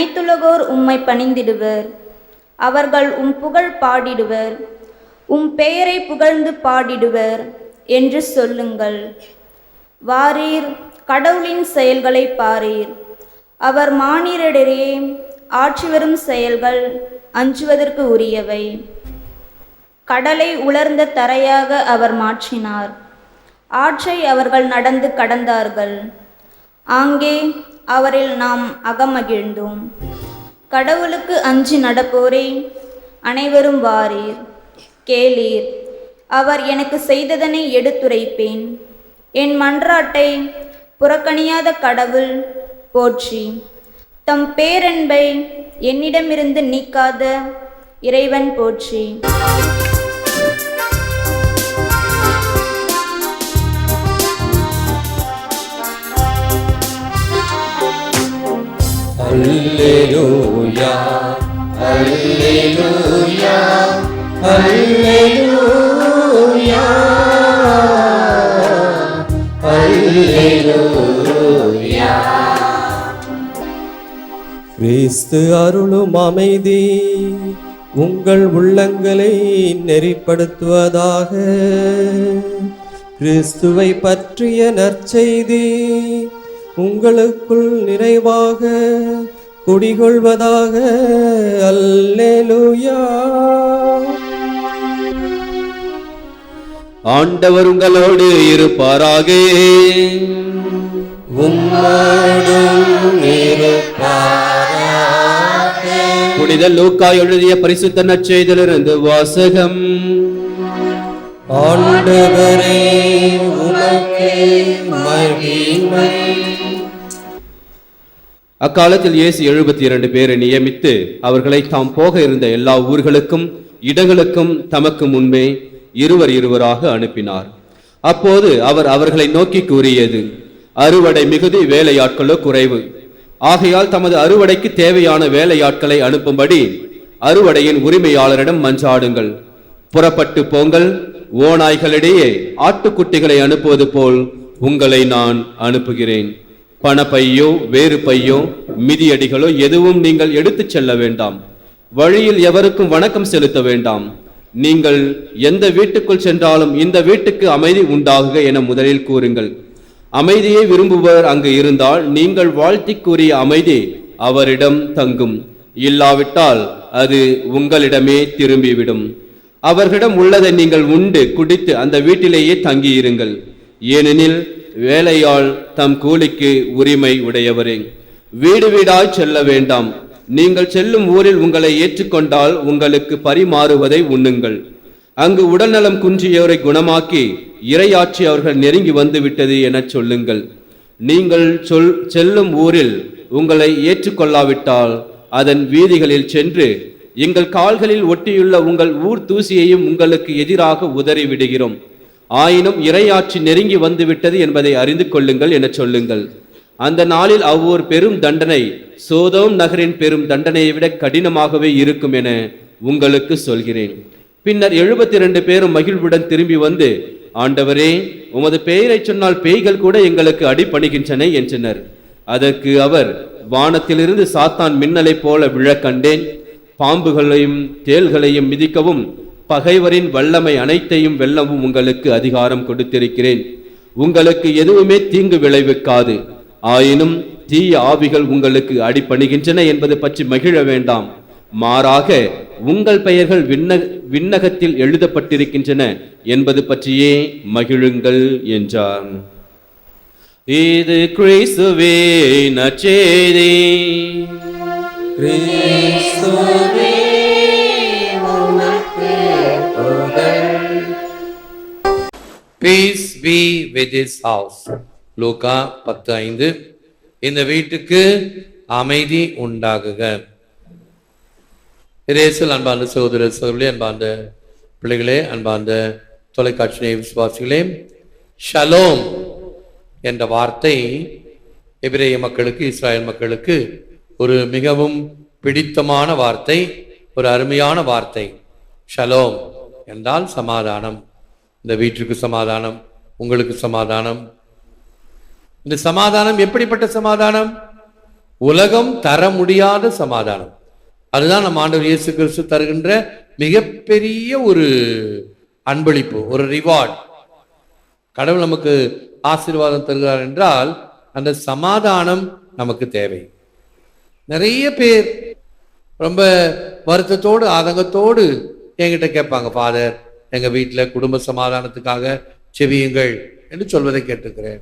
அனைத்துலகோர் உம்மை பணிந்திடுவர். அவர்கள் உம் புகழ் பாடிடுவர். உம் பெயரை புகழ்ந்து பாடிடுவர் என்று சொல்லுங்கள். வாரீர் கடவுளின் செயல்களை பாரீர். அவர் மானிடரிடையே ஆற்றி வரும் செயல்கள் அஞ்சுவதற்கு உரியவை. கடலை உலர்ந்த தரையாக அவர் மாற்றினார். ஆற்றை அவர்கள் நடந்து கடந்தார்கள். ஆங்கே அவரில் நாம் அகமகிழ்ந்தோம். கடவுளுக்கு அஞ்சு நடப்போரே அனைவரும் வாரீர் கேளீர். அவர் எனக்கு செய்ததனை எடுத்துரைப்பேன். என் மன்றாட்டை புறக்கணியாத கடவுள் போற்றி. தம் பேரன்பை என்னிடமிருந்து நீக்காத இறைவன் போற்றி. அல்லேலூயா. அல்லேலூயா. அல்லேலூயா. அல்லேலூயா. கிறிஸ்து அருளும் அமைதி உங்கள் உள்ளங்களை நெறிப்படுத்துவதாக. கிறிஸ்துவை பற்றிய நற்செய்தி உங்களுக்குள் நிறைவாக குடிகொள்வதாக. அல்லேலூயா. ஆண்டவர் உங்களோடு இருப்பாராக. உம்மோடும் புனித லூக்கா எழுதிய பரிசுத்த நற்செய்திலிருந்து வாசகம். ஆண்டவரே உமக்கே மகிமை. அக்காலத்தில் இயேசு எழுபத்தி இரண்டு பேரை நியமித்து அவர்களை தாம் போக இருந்த எல்லா ஊர்களுக்கும் இடங்களுக்கும் தமக்கு முன்பே இருவர் இருவராக அனுப்பினார். அப்போது அவர் அவர்களை நோக்கி கூறியது அறுவடை மிகுதி வேலையாட்களோ குறைவு. ஆகையால் தமது அறுவடைக்கு தேவையான வேலையாட்களை அனுப்பும்படி அறுவடையின் உரிமையாளரிடம் மன்றாடுங்கள். புறப்பட்டு போங்கள் ஓநாய்களிடையே ஆட்டுக்குட்டிகளை அனுப்புவது போல் உங்களை நான் அனுப்புகிறேன். பணப்பையோ வேறு பையோ மிதியடிகளோ எதுவும் நீங்கள் எடுத்துச் செல்ல வேண்டாம். வழியில் எவருக்கும் வணக்கம் செலுத்த வேண்டாம். நீங்கள் எந்த வீட்டுக்குள் சென்றாலும் இந்த வீட்டுக்கு அமைதி உண்டாகுக என முதலில் கூறுங்கள். அமைதியை விரும்புவர் அங்கு இருந்தால் நீங்கள் வாழ்த்தி கூறிய அமைதி அவரிடம் தங்கும். இல்லாவிட்டால் அது உங்களிடமே திரும்பிவிடும். அவர்களிடம் உள்ளதை நீங்கள் உண்டு குடித்து அந்த வீட்டிலேயே தங்கியிருங்கள். ஏனெனில் வேலையாள் தம் கூலிக்கு உரிமை உடையவரே. வீடு வீடாய் செல்ல வேண்டாம். நீங்கள் செல்லும் ஊரில் உங்களை ஏற்றுக்கொண்டால் உங்களுக்கு பரிமாறுவதை உண்ணுங்கள். அங்கு உடல்நலம் குன்றியவரை குணமாக்கி இரையாட்சி அவர்கள் நெருங்கி வந்துவிட்டது எனச் சொல்லுங்கள். நீங்கள் சொல் செல்லும் ஊரில் உங்களை ஏற்றுக்கொள்ளாவிட்டால் அதன் வீதிகளில் சென்று எங்கள் கால்களில் ஒட்டியுள்ள உங்கள் ஊர் தூசியையும் உங்களுக்கு எதிராக உதறிவிடுகிறோம் ஆயினும் இரையாட்சி நெருங்கி வந்துவிட்டது என்பதை அறிந்து கொள்ளுங்கள் எனச் சொல்லுங்கள். அந்த நாளில் அவ்வொரு பெரும் தண்டனை சோதோம் நகரின் பெரும் தண்டனையை விட கடினமாகவே இருக்கும் என உங்களுக்கு சொல்கிறேன். பின்னர் எழுபத்தி ரெண்டு பேரும் மகிழ்வுடன் திரும்பி வந்து ஆண்டவரே உமது பெயரை சொன்னால் பேய்கள் கூட எங்களுக்கு அடிபணிகின்றன என்றனர். அதற்கு அவர் வானத்திலிருந்து சாத்தான் மின்னலைப் போல விழக் கண்டேன். பாம்புகளையும் தேள்களையும் மிதிக்கவும் பகைவரின் வல்லமை அனைத்தையும் வெல்லவும் உங்களுக்கு அதிகாரம் கொடுத்திருக்கிறேன். உங்களுக்கு எதுவுமே தீங்கு விளைவிக்காது. ஆயினும் தீய ஆவிகள் உங்களுக்கு அடிபணிகின்றன என்பது பற்றி மகிழ வேண்டாம். மாறாக உங்கள் பெயர்கள் விண்ண விண்ணகத்தில் எழுதப்பட்டிருக்கின்றன என்பது பற்றியே மகிழுங்கள் என்றார் இது கிறிஸ்துவே நச்சேதே கிறிஸ்துவே peace be with this house Luca பத்து ஐந்து. இந்த வீட்டுக்கு அமைதி உண்டாகுக. இரேசல் அன்பார்ந்த சகோதர சகோதரி அன்பார்ந்த பிள்ளைகளே அன்பார்ந்த தொலைக்காட்சி விசுவாசிகளே ஷலோம் என்ற வார்த்தை எபிரேய மக்களுக்கு இஸ்ராயல் மக்களுக்கு ஒரு மிகவும் பிடித்தமான வார்த்தை ஒரு அருமையான வார்த்தை. ஷலோம் என்றால் சமாதானம். இந்த வீட்டிற்கு சமாதானம் உங்களுக்கு சமாதானம். இந்த சமாதானம் எப்படிப்பட்ட சமாதானம்? உலகம் தர முடியாத சமாதானம். அதுதான் நம்ம ஆண்டவர் இயேசு கிறிஸ்து தருகின்ற மிகப்பெரிய ஒரு அன்பளிப்பு ஒரு ரிவார்ட் கடவுள் நமக்கு ஆசீர்வாதம் தருகிறார் என்றால் அந்த சமாதானம் நமக்கு தேவை. நிறைய பேர் ரொம்ப வருத்தத்தோடு ஆதங்கத்தோடு என்கிட்ட கேட்பாங்க ஃபாதர் எங்கள் வீட்டில் குடும்ப சமாதானத்துக்காக செவியுங்கள் என்று சொல்வதை கேட்டிருக்கிறேன்.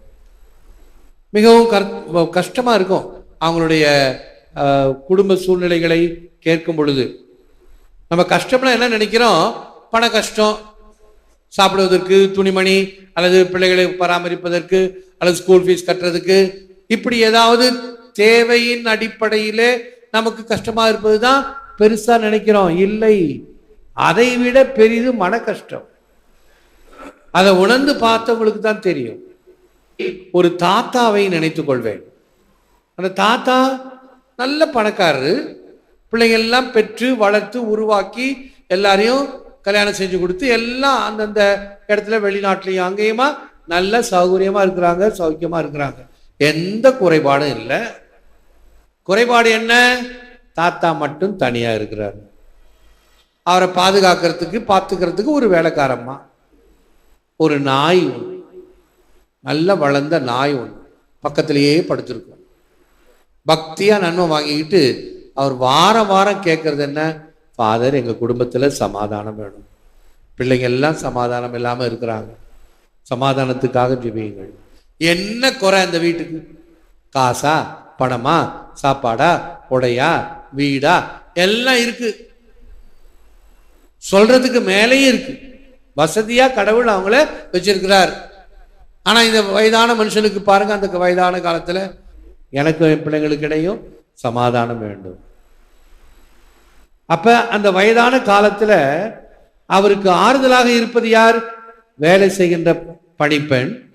மிகவும் கர்- கஷ்டமாக இருக்கும் அவங்களுடைய குடும்ப சூழ்நிலைகளை கேட்கும் பொழுது. நம்ம கஷ்டம்னா என்ன நினைக்கிறோம்? பண கஷ்டம். சாப்பிடுவதற்கு துணிமணி அல்லது பிள்ளைகளை பராமரிப்பதற்கு அல்லது ஸ்கூல் ஃபீஸ் கட்டுறதுக்கு இப்படி ஏதாவது தேவையின் அடிப்படையிலே நமக்கு கஷ்டமாக இருப்பது தான் பெருசாக நினைக்கிறோம். இல்லை. அதை விட பெரிது மன கஷ்டம். அதை உணர்ந்து பார்த்தவங்களுக்கு தான் தெரியும். ஒரு தாத்தாவை நினைத்து கொள்வேன். அந்த தாத்தா நல்ல பணக்காரரு. பிள்ளைங்க எல்லாம் பெற்று வளர்த்து உருவாக்கி எல்லாரையும் கல்யாணம் செஞ்சு கொடுத்து எல்லாம் அந்தந்த இடத்துல வெளிநாட்டிலையும் அங்கேயுமா நல்ல சௌகரியமாக இருக்கிறாங்க சௌக்கியமாக இருக்கிறாங்க. எந்த குறைபாடும் இல்லை. குறைபாடு என்ன? தாத்தா மட்டும் தனியாக இருக்கிறாரு. அவரை பாதுகாக்கிறதுக்கு பார்த்துக்கிறதுக்கு ஒரு வேலைக்காரம்மா. ஒரு நாய் ஒன்று நல்ல வளர்ந்த நாய் ஒன்று பக்கத்திலேயே படுத்திருக்கும். பக்தியாக நன்மை வாங்கிக்கிட்டு அவர் வாரம் வாரம் கேட்கறது என்ன? ஃபாதர் எங்கள் குடும்பத்தில் சமாதானம் வேணும். பிள்ளைங்க எல்லாம் சமாதானம் இல்லாமல் இருக்கிறாங்க. சமாதானத்துக்காக ஜெபியுங்கள். என்ன குறை அந்த வீட்டுக்கு? காசா பணமா சாப்பாடா உடையா வீடா? எல்லாம் இருக்குது சொல்றதுக்கு மேலேயும் இருக்கு. வசதியா கடவுள் அவங்கள வச்சிருக்கிறார். ஆனா இந்த வயதான மனுஷனுக்கு பாருங்க அந்த வயதான காலத்துல எனக்கு என் பிள்ளைங்களுக்கு இடையும் சமாதானம் வேண்டும். அப்ப அந்த வயதான காலத்துல அவருக்கு ஆறுதலாக இருப்பது யார்? வேலை செய்கின்ற பணிப்பெண்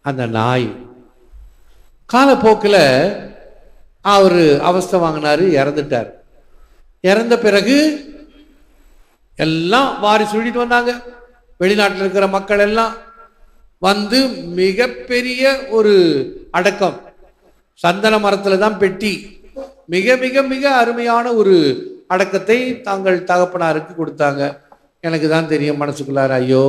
அந்த நாய். காலப்போக்கில் அவர் அவஸ்தை வாங்கினார் இறந்துட்டார். இறந்த பிறகு எல்லாம் வாரி சொல்லிட்டு வந்தாங்க. வெளிநாட்டில் இருக்கிற மக்கள் எல்லாம் வந்து மிகப்பெரிய ஒரு அடக்கம். சந்தன மரத்தில் தான் பெட்டி. மிக மிக மிக அருமையான ஒரு அடக்கத்தை தாங்கள் தகப்பனாருக்கு கொடுத்தாங்க. எனக்கு தான் தெரியும் மனசுக்குள்ளார் ஐயோ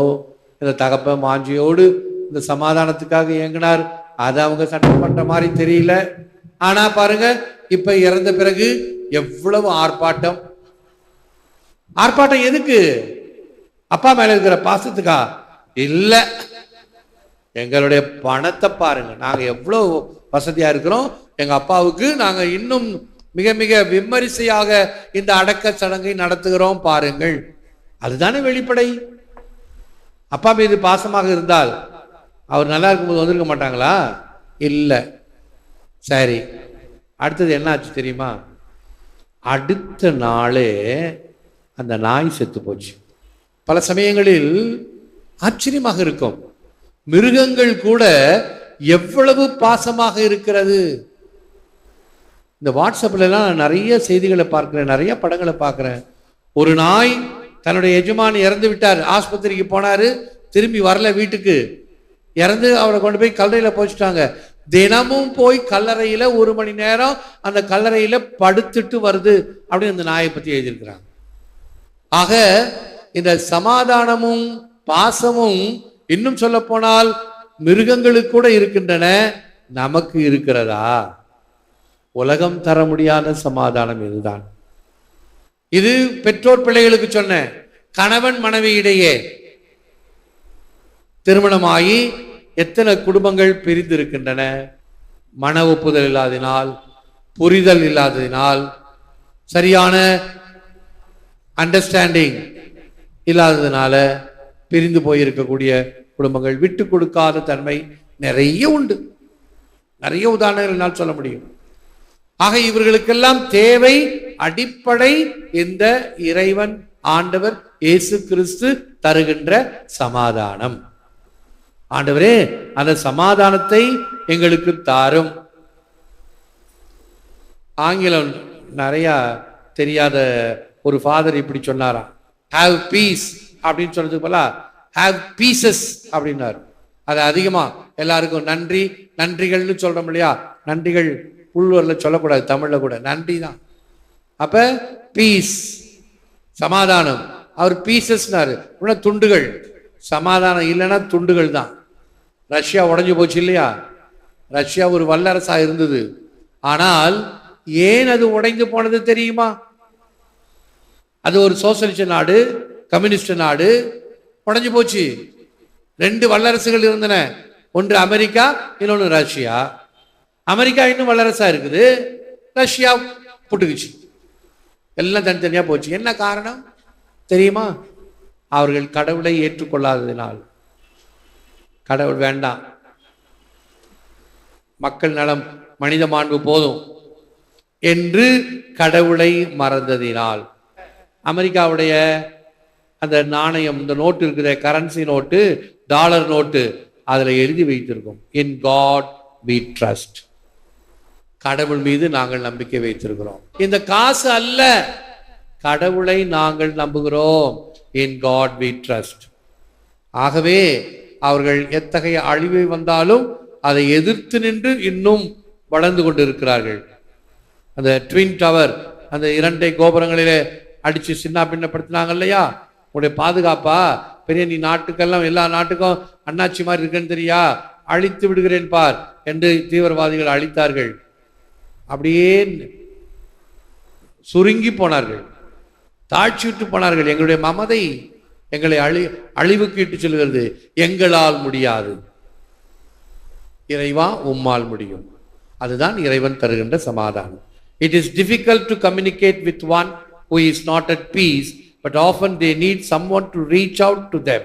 இந்த தகப்ப மாஞ்சியோடு இந்த சமாதானத்துக்காக இயங்கினார். அது அவங்க சட்டம் பண்ற மாதிரி தெரியல. ஆனா பாருங்க இப்ப இறந்த பிறகு எவ்வளவு ஆர்ப்பாட்டம் ஆர்ப்பாட்டம் எதுக்கு? அப்பா மேல இருக்கிற பாசத்துக்கா? இல்ல. எங்களுடைய பணத்தை பாருங்க. நாங்க எவ்வளவு வசதியா இருக்கிறோம். எங்க அப்பாவுக்கு நாங்க இன்னும் மிக மிக விமரிசையாக இந்த அடக்க சடங்கை நடத்துகிறோம் பாருங்கள். அதுதானே வெளிப்படை. அப்பா மீது பாசமாக இருந்தால் அவர் நல்லா இருக்கும்போது வந்திருக்க மாட்டாங்களா? இல்லை. சரி. அடுத்தது என்ன ஆச்சு தெரியுமா? அடுத்த நாளே அந்த நாய் செத்து போச்சு. பல சமயங்களில் ஆச்சரியமாக இருக்கும். மிருகங்கள் கூட எவ்வளவு பாசமாக இருக்கிறது. இந்த வாட்ஸ்அப்ல எல்லாம் நான் நிறைய செய்திகளை பார்க்கிறேன் நிறைய படங்களை பார்க்கிறேன். ஒரு நாய் தன்னுடைய எஜமான் இறந்து விட்டார் ஆஸ்பத்திரிக்கு போனாரு திரும்பி வரல வீட்டுக்கு. இறந்து அவரை கொண்டு போய் கல்லறையில போச்சுட்டாங்க. தினமும் போய் கல்லறையில ஒரு மணி நேரம் அந்த கல்லறையில படுத்துட்டு வருது அப்படின்னு அந்த நாயை பத்தி எழுதியிருக்கிறாங்க. ஆக இந்த சமாதானமும் பாசமும் இன்னும் சொல்ல போனால் மிருகங்களுக்கு கூட இருக்கின்றன. நமக்கு இருக்கிறதா? உலகம் தர முடியாத சமாதானம் இதுதான். இது பெற்றோர் பிள்ளைகளுக்கு சொன்னேன் கணவன் மனைவி இடையே திருமணமாகி எத்தனை குடும்பங்கள் பிரிந்து இருக்கின்றன மன ஒப்புதல் இல்லாததினால் புரிதல் இல்லாததினால் சரியான அண்டர்ஸ்டாண்டிங் இல்லாததுனால பிரிந்து போயிருக்கக்கூடிய குடும்பங்கள் விட்டு கொடுக்காத தன்மை நிறைய உண்டு. நிறைய உதாரணங்கள் என்னால் சொல்ல முடியும். ஆக இவர்களுக்கெல்லாம் தேவை அடிப்படை இந்த இறைவன் ஆண்டவர் இயேசு கிறிஸ்து தருகின்ற சமாதானம். ஆண்டவரே அந்த சமாதானத்தை எங்களுக்கு தாரும். ஆங்கிலம் நிறைய தெரியாத ஒரு ஃபாதர் இப்படி சொன்னாராம் ஹாவ் பீஸ் அப்படின்னு சொன்னதுக்கு போல ஹாவ் பீசஸ் அப்படின்னாரு. அது அதிகமாக எல்லாருக்கும் நன்றி நன்றிகள்னு சொல்கிறோம் இல்லையா? நன்றிகள் உள்ளூரில் சொல்லக்கூடாது தமிழில் கூட. நன்றி தான். அப்போ பீஸ் சமாதானம். அவர் பீசஸ்னாரு உடனே துண்டுகள் சமாதானம் இல்லைன்னா துண்டுகள் தான். ரஷ்யா உடைஞ்சு போச்சு இல்லையா? ரஷ்யா ஒரு வல்லரசாக இருந்தது. ஆனால் ஏன் அது உடைந்து போனது தெரியுமா? அது ஒரு சோசலிச நாடு கம்யூனிஸ்ட் நாடு. உடஞ்சி போச்சு. ரெண்டு வல்லரசுகள் இருந்தன. ஒன்று அமெரிக்கா இன்னொன்று ரஷ்யா. அமெரிக்கா இன்னும் வல்லரசா இருக்குது. ரஷ்யா புட்டுக்குச்சு. எல்லாம் தனித்தனியாக போச்சு. என்ன காரணம்? தெரியுமா? அவர்கள் கடவுளை ஏற்றுக்கொள்ளாததினால். கடவுள் வேண்டாம். மக்கள் நலம் மனித மாண்பு போதும். என்று கடவுளை மறந்ததினால். அமெரிக்காவுடைய அந்த நாணயம் இந்த நோட்டு இருக்குது கரன்சி நோட்டு டாலர் நோட்டு அதில் எழுதி வைத்திருக்கோம். இன் காட் வி ட்ரஸ்ட் கடவுள் மீது நாங்கள் நம்பிக்கை வைத்திருக்கிறோம். இந்த காசு அல்ல. கடவுளை நாங்கள் நம்புகிறோம். இன் காட் வி ட்ரஸ்ட் ஆகவே அவர்கள் எத்தகைய அழிவை வந்தாலும் அதை எதிர்த்து நின்று இன்னும் வளர்ந்து கொண்டிருக்கிறார்கள். அந்த ட்வின் டவர் அந்த இரண்டை கோபுரங்களிலே அடித்து சின்ன பின்னப்படுத்தினாங்க இல்லையா? உன்னுடைய பாதுகாப்பா? பெரிய நீ நாட்டுக்கெல்லாம் எல்லா நாட்டுக்கும் அண்ணாச்சி மாதிரி இருக்குன்னு தெரியா? அழித்து விடுகிறேன் பார் என்று தீவிரவாதிகள் அழித்தார்கள். அப்படியே சுருங்கி போனார்கள். தாழ்ச்சிவிட்டு போனார்கள். எங்களுடைய மமதை எங்களை அழி அழிவுக்கு இட்டு செல்கிறது. எங்களால் முடியாது. இறைவா உம்மால் முடியும். அதுதான் இறைவன் தருகின்ற சமாதானம். It is difficult to communicate with one who is not at peace but often they need someone to reach out to them.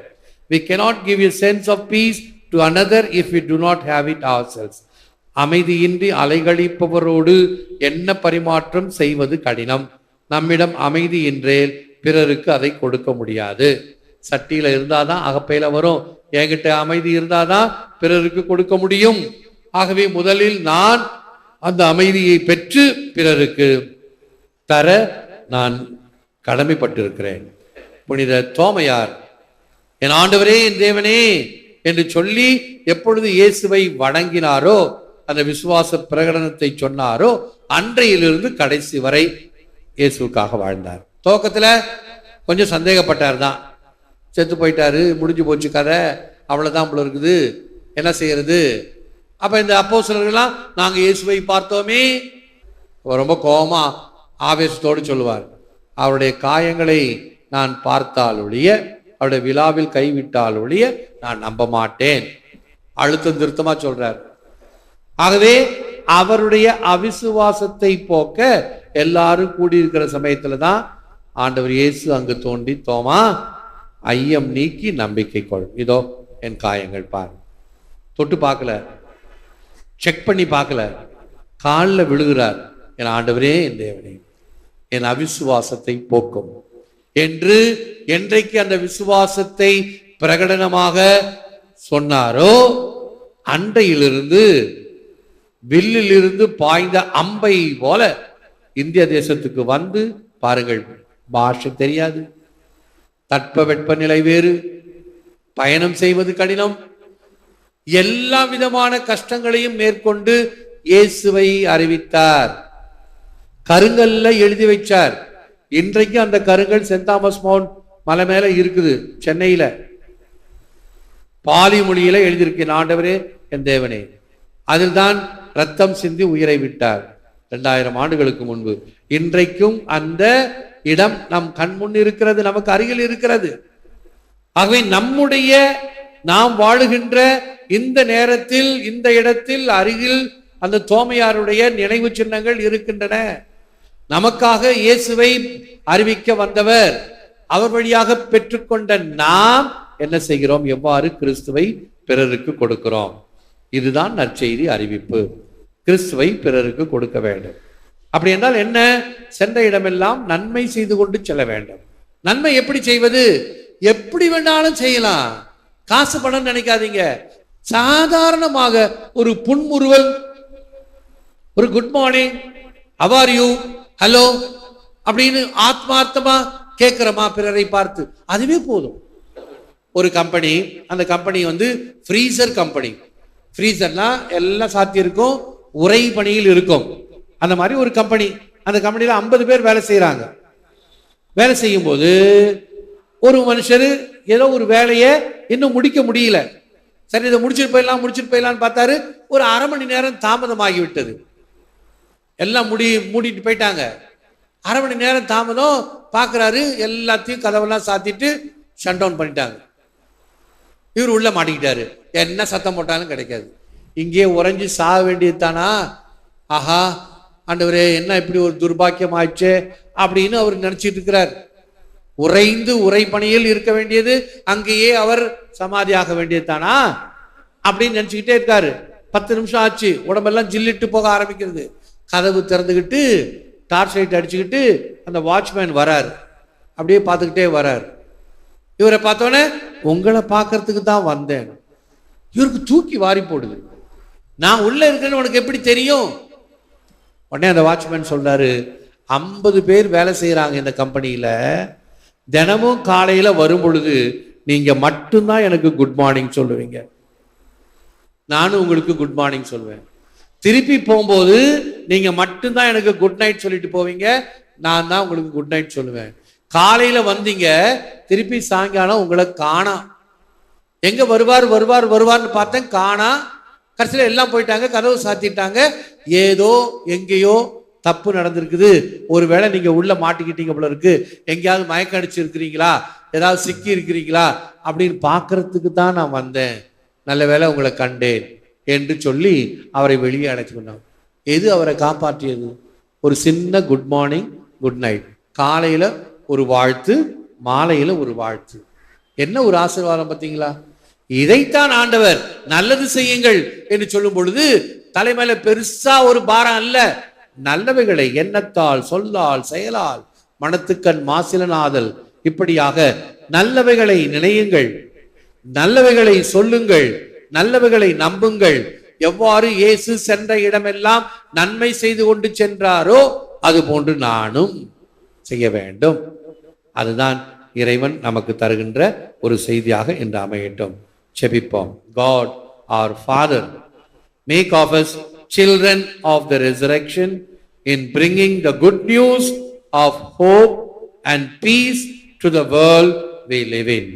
We cannot give a sense of peace to another if we do not have it ourselves. அமைதியின்றி அலைகளிப்பவரோடு என்ன பரிமாற்றம் செய்வது கடினம்? நம்மிடம் அமைதி என்றேல் பிறருக்கு அதை கொடுக்க முடியாது. சட்டியில இருந்தாதான் அகப்பையில வரும். என்கிட்ட அமைதி இருந்தாதான் பிறருக்கு கொடுக்க முடியும். ஆகவே முதலில் நான் அந்த அமைதியை பெற்று பிறருக்கு தர நான் கடமைப்பட்டிருக்கிறேன். புனித தோமையார் என் ஆண்டவரே என் தேவனே என்று சொல்லி எப்பொழுது இயேசுவை வணங்கினாரோ அந்த விசுவாச பிரகடனத்தை சொன்னாரோ அன்றையிலிருந்து கடைசி வரை இயேசுவுக்காக வாழ்ந்தார். துவக்கத்தில் கொஞ்சம் சந்தேகப்பட்டார் தான். செத்து போயிட்டாரு முடிஞ்சு போச்சு கதை அவ்வளோதான் போல இருக்குது. என்ன செய்யறது? அப்போ இந்த அப்போ சிலர்கள்லாம் நாங்கள் இயேசுவை பார்த்தோமே. ரொம்ப கோபமாக ஆவேசத்தோடு சொல்லுவார் அவருடைய காயங்களை நான் பார்த்தால் ஒழிய அவருடைய விழாவில் கைவிட்டால் ஒழிய நான் நம்ப மாட்டேன். அழுத்தம் திருத்தமா சொல்றார். ஆகவே அவருடைய அவிசுவாசத்தை போக்க எல்லாரும் கூடியிருக்கிற சமயத்துல தான் ஆண்டவர் இயேசு அங்கு தோண்டி தோமா ஐயம் நீக்கி நம்பிக்கை கொள். இதோ என் காயங்கள் பார். தொட்டு பார்க்கல. செக் பண்ணி பார்க்கல. காலில் விழுகிறார். என் ஆண்டவரே என் தேவனே. என் அவிசுவாசத்தை போக்கும். என்று என்றைக்கு அந்த விசுவாசத்தை பிரகடனமாக சொன்னாரோ அண்டையிலிருந்து வில்லிலிருந்து பாய்ந்த அம்பை போல இந்திய தேசத்துக்கு வந்து பாருங்கள் பாஷை தெரியாது. தட்ப வெப்பநிலை வேறு. பயணம் செய்வது கடினம். எல்லா விதமான கஷ்டங்களையும் மேற்கொண்டு இயேசுவை அறிவித்தார். கருங்கல்ல எழுதி வச்சார். இன்றைக்கு அந்த கருங்கல் சென்ட் தாமஸ் மவுண்ட் மலை மேல இருக்குது சென்னையில. பாலி மொழியில எழுதியிருக்கேன் ஆண்டவரே என் தேவனே. அதில் தான் ரத்தம் சிந்தி உயிரை விட்டார் இரண்டாயிரம் ஆண்டுகளுக்கு முன்பு. இன்றைக்கும் அந்த இடம் நம் கண் முன் இருக்கிறது நமக்கு அருகில் இருக்கிறது. ஆகவே நம்முடைய நாம் வாழுகின்ற இந்த நேரத்தில் இந்த இடத்தில் அருகில் அந்த தோமையாருடைய நினைவு சின்னங்கள் இருக்கின்றன. நமக்காக இயேசுவை அறிவிக்க வந்தவர். அவர் வழியாக பெற்றுக்கொண்ட நாம் என்ன செய்கிறோம்? எவ்வாறு கிறிஸ்துவை பிறருக்கு கொடுக்கிறோம்? இதுதான் நற்செய்தி அறிவிப்பு. கிறிஸ்துவை பிறருக்கு கொடுக்க வேண்டும். அப்படி என்றால் என்ன? சென்ற இடமெல்லாம் நன்மை செய்து கொண்டு செல்ல வேண்டும். நன்மை எப்படி செய்வது? எப்படி வேணாலும் செய்யலாம். காசு பணம் நினைக்காதீங்க. சாதாரணமாக ஒரு புன்முறுவல். ஒரு good morning how are you hello? அப்படின்னு ஆத்மார்த்தமா கேட்கிறோமா பிறரை பார்த்து. அதுவே போதும். ஒரு கம்பெனி அந்த கம்பெனி வந்து ஃப்ரீசர் கம்பெனி ஃப்ரீசர்னா எல்லாம் சாத்தியிருக்கும் உரை பணியில் இருக்கும். அந்த மாதிரி ஒரு கம்பெனி அந்த கம்பெனியில் ஐம்பது பேர் வேலை செய்கிறாங்க வேலை செய்யும்போது ஒரு மனுஷர் ஏதோ ஒரு வேலையை இன்னும் முடிக்க முடியல. சரி இதை முடிச்சுட்டு போயிடலாம் முடிச்சுட்டு போயிடலாம்னு பார்த்தாரு. ஒரு அரை மணி நேரம் தாமதமாகி விட்டது எல்லாம் முடி மூடிட்டு போயிட்டாங்க. அரை மணி நேரம் தாமதம் பார்க்குறாரு எல்லாத்தையும் கதவெல்லாம் சாத்திட்டு ஷட் டவுன் பண்ணிட்டாங்க. இவர் உள்ள மாட்டிக்கிட்டாரு. என்ன சத்தம் போட்டாலும் கிடைக்காது. இங்கேயே உறைஞ்சி சாக வேண்டியது தானா ஆஹா ஆண்டவரே என்ன இப்படி ஒரு துர்பாக்கியம் ஆயிடுச்சே அப்படின்னு அவர் நினைச்சிட்டு இருக்கிறார். உறைந்து உரை பணியில் இருக்க வேண்டியது அங்கேயே அவர் சமாதியாக வேண்டியது தானா அப்படின்னு நினச்சிக்கிட்டே இருக்காரு. பத்து நிமிஷம் ஆச்சு. உடம்பெல்லாம் ஜில்லிட்டு போக ஆரம்பிக்கிறது. கதவு திறந்துக்கிட்டு டார்ச் லைட் அடிச்சுக்கிட்டு அந்த வாட்ச்மேன் வரார். அப்படியே பார்த்துக்கிட்டே வரார். இவரை பார்த்தோன்னே உங்களை பார்க்கறதுக்கு தான் வந்தேன். இவருக்கு தூக்கி வாரி போடுது. நான் உள்ள இருக்கேன்னு உனக்கு எப்படி தெரியும்? உடனே அந்த வாட்ச்மேன் சொல்றாரு ஐம்பது பேர் வேலை செய்கிறாங்க இந்த கம்பெனியில் தினமும் காலையில் வரும் பொழுது நீங்கள் மட்டும்தான் எனக்கு குட் மார்னிங் சொல்லுவீங்க. நானும் உங்களுக்கு குட் மார்னிங் சொல்லுவேன் திருப்பி போகும்போது நீங்கள் மட்டும்தான் எனக்கு குட் நைட் சொல்லிட்டு போவீங்க. நான் தான் உங்களுக்கு குட் நைட் சொல்லுவேன். காலையில் வந்தீங்க திருப்பி சாயங்காலம் உங்களை காணாம் எங்க வருவார் வருவார் வருவார்னு பார்த்தேன் காணா. கடைசியில் எல்லாம் போயிட்டாங்க கதவு சாத்திட்டாங்க. ஏதோ எங்கேயோ தப்பு நடந்திருக்குது. ஒருவேளை நீங்க உள்ள மாட்டிக்கிட்டீங்க போல இருக்கு. எங்கேயாவது மயக்க அடிச்சு இருக்கிறீங்களா ஏதாவது சிக்கி இருக்கிறீங்களா அப்படின்னு பாக்குறதுக்கு தான் நான் வந்தேன். நல்ல வேளை உங்களை கண்டேன். என்று சொல்லி அவரை வெளியே அழைத்து கொண்டார். எது அவரை காப்பாற்றியது? ஒரு சின்ன குட் மார்னிங் குட் நைட் காலையில் ஒரு வாழ்த்து மாலையில் ஒரு வாழ்த்து. என்ன ஒரு ஆசீர்வாதம் பார்த்தீங்களா? இதைத்தான் ஆண்டவர் நல்லது செய்யுங்கள் என்று சொல்லும் பொழுது தலைமையில பெருசா ஒரு பாரம் அல்ல. நல்லவைகளை எண்ணத்தால் சொல்லால் செயலால் மனத்துக்கண் மாசிலனாதல் இப்படியாக நல்லவைகளை நினையுங்கள். நல்லவைகளை சொல்லுங்கள். நல்லவைகளை நம்புங்கள். எவ்வாறு இயேசு சென்ற இடமெல்லாம் நன்மை செய்து கொண்டு சென்றாரோ அது போன்று நானும் செய்ய வேண்டும். அதுதான் இறைவன் நமக்கு தருகின்ற ஒரு செய்தியாக இன்று அமையட்டும். செபிப்போம் God our Father make of us children of the resurrection in bringing the good news of hope and peace to the world we live in.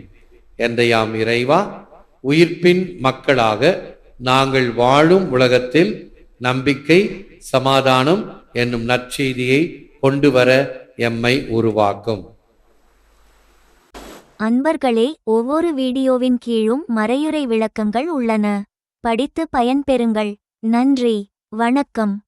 எந்தையாம் இறைவா உயிர்ப்பின் மக்களாக நாங்கள் வாழும் உலகத்தில் நம்பிக்கை சமாதானம் என்னும் நற்செய்தியை கொண்டு வர எம்மை உருவாக்கும். அன்பர்களே ஒவ்வொரு வீடியோவின் கீழும் மறையுறை விளக்கங்கள் உள்ளன. படித்து பயன்பெறுங்கள். நன்றி. வணக்கம்.